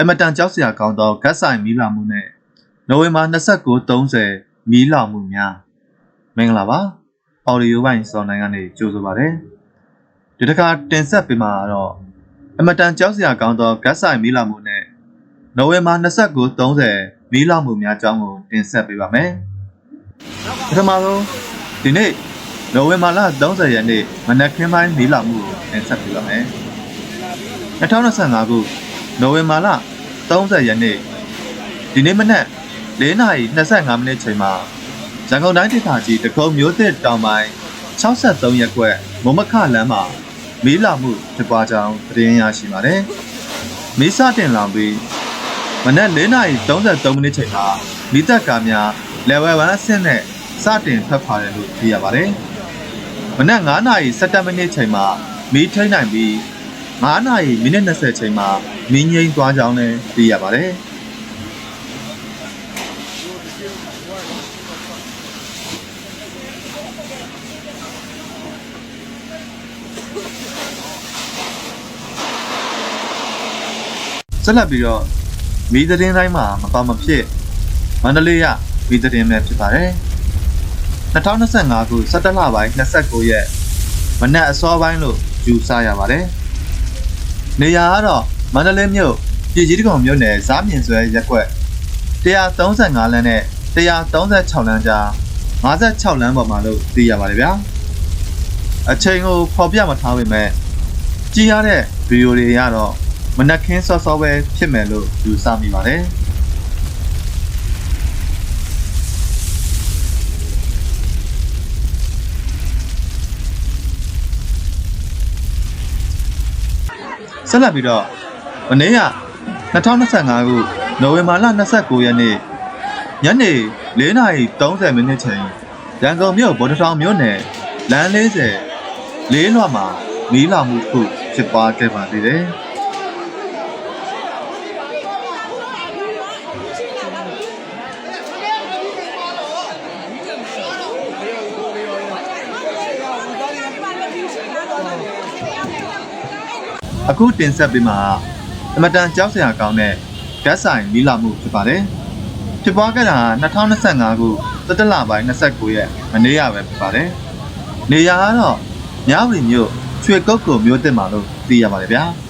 အမတန်ကြောက်စရာကောင်းသောဂတ်ဆိုင်မီးလောင်မှုနဲ့နိုဝင်ဘာ29-30မီးလောင်မှုများမင်္ဂလာပါအော်ဒီယိုပိုင်းစောင်းနိုင်ကနေကြိုဆိုပါရစေဒီတစ်ခါတင်ဆက်ပေးမှာတော့အမတန်ကြောက်စရာကောင်းသောဂတ်ဆိုင်မီးလောင်မှုနဲ့နိုဝင်ဘာ29-30မီးလောင်မှုများအကြောင်းကိုတင်ဆက်ပေးပါမယ်ပထမဆုံးဒီနေ့နိုဝင်ဘာလ30ရက်နေ့မနက်ခင်းပိုင်းမီးလောင်မှုကိုတင်ဆက်ပေးပါမယ်2025ခု နိုဝင်ဘာလ30ရက်နေ့ဒီနေ့မနက်4:25မိနစ်ချိန်မှာရန်ကုန်တိုင်းဒေသကြီးတကုံမျိုးသစ်တောင်ပိုင်း63ရပ်ကွက်မုံမခလမ်းမှာမီးလောင်မှုဖြစ်ပွားကြောင်းသတင်းရရှိပါတယ်။မီးစတင်လောင်ပြီးမနက်4:33မိနစ်ချိန်မှာမီးတပ်ကားများ level 1အဆင့်နဲ့စတင်ထွက်ခွာတယ်လို့သိရပါတယ်။မနက်9:17မိနစ်ချိန်မှာမီးထိန်းနိုင်ပြီး 9နာရီမိနစ်20ချိန်မှာမင်းငိမ့်သွားကြောင်းလည်းသိရပါတယ်။ဆက်လက်ပြီးတော့မီးသတင်းတိုင်းမှာမပါမဖြစ်မန္တလေးရမီးသတင်းပဲဖြစ်ပါတယ်။2025ခု17လပိုင်း29ရက်မနက်အစောပိုင်းလို့ယူဆရပါတယ်။ နေရာကတော့မန္တလေးမြို့ပြည်ကြီးတကုံမြို့နယ်ဇားမြင်ဆွဲရက်ကွက်135လမ်းနဲ့136လမ်းကြား56လမ်းပေါ်မှာလို့သိရပါတယ်ဗျာအချိန်ကိုဖော်ပြမထားပေမဲ့ကြည့်ရတဲ့ဗီဒီယိုတွေကတော့မနက်ခင်းစောစောပဲဖြစ်မယ်လို့ယူဆမိပါတယ် ဆက်လက်ပြီးတော့မနေ့က2025ခုနိုဝင်ဘာလ29ရက်နေ့ညနေ4:30မိနစ်ချိန်ရန်ကုန်မြို့ဗော်တထောင်မြို့နယ်လမ်း40လေးလွှတ်မှာမီးလောင်မှုတစ်ခုဖြစ်ပွားခဲ့ပါသေးတယ်။ အခုတင်ဆက်ပေးမှာအမတန်ကြောက်စရာကောင်းတဲ့ဂတ်ဆိုင်မီးလောင်မှုဖြစ်ပါတယ်။ဖြစ်ပွားခဲ့တာ2025ခုသတ္တလပိုင်း29ရက်မနေ့ကပဲဖြစ်ပါတယ်။နေရာကတော့မြဝတီမြို့ချွေကုတ်ကုံမြို့တက်မှာလို့သိရပါတယ်ဗျာ။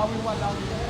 လာဝ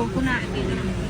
我姑奶奶可以叫他们